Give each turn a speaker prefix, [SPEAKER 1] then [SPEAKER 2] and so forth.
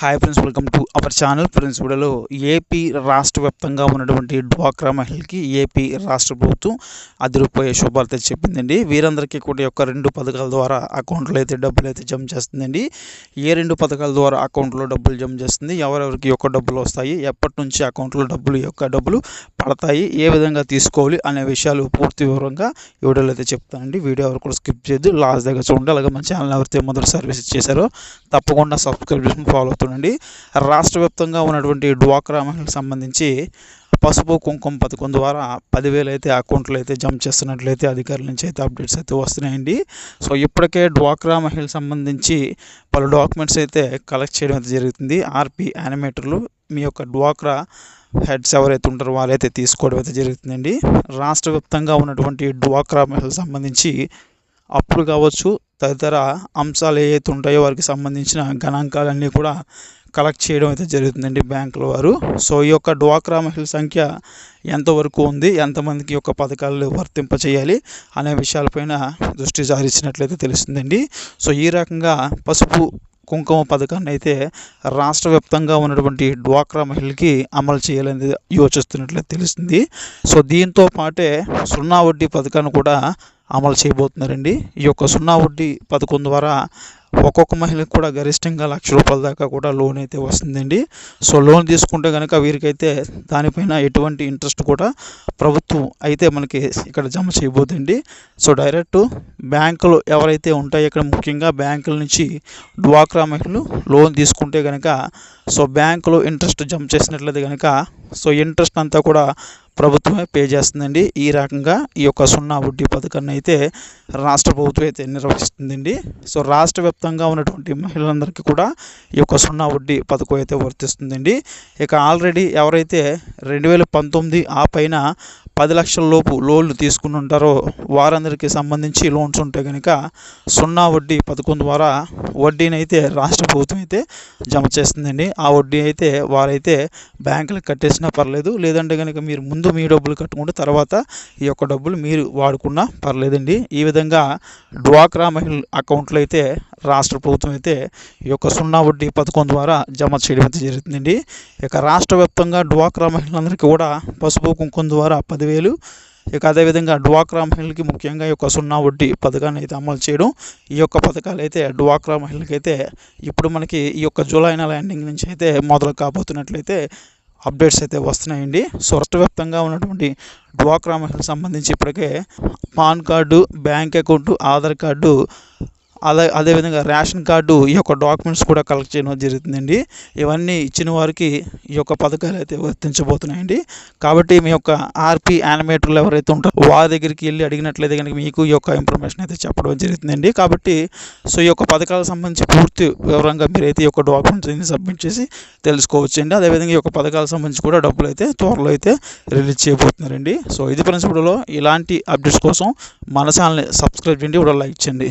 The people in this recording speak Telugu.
[SPEAKER 1] Hi friends welcome to our channel friends వీడియోలో ఏపీ రాష్ట్ర వ్యాప్తంగా ఉన్నటువంటి డ్వాక్రా మహిళకి ఏపీ రాష్ట్ర ప్రభుత్వం అదిరిపోయే శుభార్త చెప్పిందండి. వీరందరికీ కూడా యొక్క రెండు పథకాల ద్వారా అకౌంట్లో అయితే డబ్బులు అయితే జమ చేస్తుందండి. ఏ రెండు పథకాల ద్వారా అకౌంట్లో డబ్బులు జమ చేస్తుంది? ఎవరెవరికి యొక్క డబ్బులు వస్తాయి? ఎప్పటి నుంచి అకౌంట్లో డబ్బులు యొక్క డబ్బులు పడతాయి? ఏ విధంగా తీసుకోవాలి? అనే విషయాలు పూర్తి వివరంగా వీడియోలో అయితే చెప్తానండి. వీడియో ఎవరు కూడా స్కిప్ చేయొద్దు. లాస్ట్ దగ్గర చూడండి. అలాగే మన ఛానల్ ఎవరైతే మొదటి సర్వీస్ చేశారో తప్పకుండా సబ్స్క్రైబ్ చేసుకుని ఫాలో అవుతుండండి రాష్ట్ర వ్యాప్తంగా ఉన్నటువంటి డ్వాక్రా మహిళలకు సంబంధించి పసుపు కుంకుమ పథకం ద్వారా పదివేలు అయితే అకౌంట్లో అయితే జమ చేస్తున్నట్లయితే అధికారుల నుంచి అయితే అప్డేట్స్ అయితే వస్తున్నాయండి. సో ఇప్పటికే డ్వాక్రా మహిళలకు సంబంధించి పలు డాక్యుమెంట్స్ అయితే కలెక్ట్ చేయడం అయితే జరుగుతుంది. ఆర్పి యానిమేటర్లు మీ యొక్క డ్వాక్రా హెడ్స్ ఎవరైతే ఉంటారో వాళ్ళైతే తీసుకోవడం అయితే జరుగుతుందండి. రాష్ట్ర వ్యాప్తంగా ఉన్నటువంటి డ్వాక్రా మహిళలకు సంబంధించి అప్పులు కావచ్చు తదితర అంశాలు ఏవైతే ఉంటాయో వారికి సంబంధించిన గణాంకాలన్నీ కూడా కలెక్ట్ చేయడం అయితే జరుగుతుందండి బ్యాంకుల వారు. సో ఈ యొక్క డ్వాక్రా మహిళల సంఖ్య ఎంతవరకు ఉంది ఎంతమందికి యొక్క పథకాలు వర్తింప చేయాలి అనే విషయాలపైన దృష్టి సారించినట్లయితే తెలుస్తుందండి. సో ఈ రకంగా పసుపు కుంకుమ పథకాన్ని అయితే రాష్ట్ర వ్యాప్తంగా ఉన్నటువంటి డ్వాక్రా మహిళలకి అమలు చేయాలని యోచిస్తున్నట్లయితే తెలుస్తుంది. సో దీంతో పాటే సున్నా వడ్డీ పథకాన్ని కూడా అమలు చేయబోతున్నారండి. ఈ యొక్క సున్నా వడ్డీ పథకం ద్వారా ఒక్కొక్క మహిళకు కూడా గరిష్టంగా లక్ష రూపాయల దాకా కూడా లోన్ అయితే వస్తుందండి. సో లోన్ తీసుకుంటే కనుక వీరికైతే దానిపైన ఎటువంటి ఇంట్రెస్ట్ కూడా ప్రభుత్వం అయితే మనకి ఇక్కడ జమ చేయబోతుంది సో డైరెక్ట్ బ్యాంకులు ఎవరైతే ఉంటాయో ఇక్కడ ముఖ్యంగా బ్యాంకుల నుంచి డ్వాక్రా మహిళలు లోన్ తీసుకుంటే కనుక సో బ్యాంకులో ఇంట్రెస్ట్ జమ చేసినట్లయితే కనుక సో ఇంట్రెస్ట్ అంతా కూడా ప్రభుత్వమే పే చేస్తుందండి. ఈ రకంగా ఈ యొక్క సున్నా వడ్డీ పథకాన్ని అయితే రాష్ట్ర ప్రభుత్వం అయితే నిర్వహిస్తుందండి. సో రాష్ట్ర వ్యాప్తంగా ఉన్నటువంటి మహిళలందరికీ కూడా ఈ యొక్క సున్నా వడ్డీ పథకం అయితే వర్తిస్తుందండి. ఇక ఆల్రెడీ ఎవరైతే రెండు వేల పంతొమ్మిది ఆ పైన పది లక్షల లోపు లోన్లు తీసుకుంటుంటారో ఉంటారో వారందరికీ సంబంధించి లోన్స్ ఉంటే కనుక సున్నా వడ్డీ పథకం ద్వారా వడ్డీని అయితే రాష్ట్ర ప్రభుత్వం అయితే జమ చేస్తుందండి. ఆ వడ్డీ అయితే వారైతే బ్యాంకులకు కట్టేసినా పర్లేదు లేదంటే కనుక మీరు ముందు మీ డబ్బులు కట్టుకుంటే తర్వాత ఈ యొక్క డబ్బులు మీరు వాడుకున్నా పర్లేదండి. ఈ విధంగా డ్వాక్రా మహిళ అకౌంట్లో అయితే రాష్ట్ర ప్రభుత్వం అయితే ఈ యొక్క సున్నా వడ్డీ పథకం ద్వారా జమ చేయడం అయితే జరుగుతుందండి ఇక రాష్ట్ర వ్యాప్తంగా డ్వాక్రా మహిళలందరికీ కూడా పసుపు కుంకుమ ద్వారా పదివేలు. ఇక అదేవిధంగా డ్వాక్రా మహిళలకి ముఖ్యంగా ఈ యొక్క సున్నా వడ్డీ పథకాన్ని అయితే అమలు చేయడం. ఈ యొక్క పథకాలు అయితే డ్వాక్రా మహిళలకి అయితే ఇప్పుడు మనకి ఈ యొక్క జూలై నెల ఎండింగ్ నుంచి అయితే మొదలు కాబోతున్నట్లయితే అప్డేట్స్ అయితే వస్తున్నాయండి. సో రాష్ట్ర వ్యాప్తంగా ఉన్నటువంటి డ్వాక్రా మహిళలకు సంబంధించి ఇప్పటికే PAN card bank account Aadhaar card అదే అదేవిధంగా రేషన్ కార్డు ఈ యొక్క డాక్యుమెంట్స్ కూడా కలెక్ట్ చేయడం జరుగుతుందండి. ఇవన్నీ ఇచ్చిన వారికి ఈ యొక్క పథకాలు అయితే వర్తించబోతున్నాయండి. కాబట్టి మీ యొక్క ఆర్పి యానిమేటర్లు ఎవరైతే ఉంటారో వారి దగ్గరికి వెళ్ళి అడిగినట్లయితే కనుక మీకు ఈ యొక్క ఇన్ఫర్మేషన్ అయితే చెప్పడం జరుగుతుందండి. కాబట్టి సో ఈ యొక్క పథకాలకు సంబంధించి పూర్తి వివరంగా మీరైతే ఈ యొక్క డాక్యుమెంట్స్ సబ్మిట్ చేసి తెలుసుకోవచ్చండి. అదేవిధంగా ఈ యొక్క పథకాలకు సంబంధించి కూడా డబ్బులు అయితే త్వరలో అయితే రిలీజ్ చేయబోతున్నారండి. సో ఇది ప్రిన్సిపల్లో ఇలాంటి అప్డేట్స్ కోసం మన ఛానల్ని సబ్స్క్రైబ్ చేయండి కూడా లైక్ చేయండి.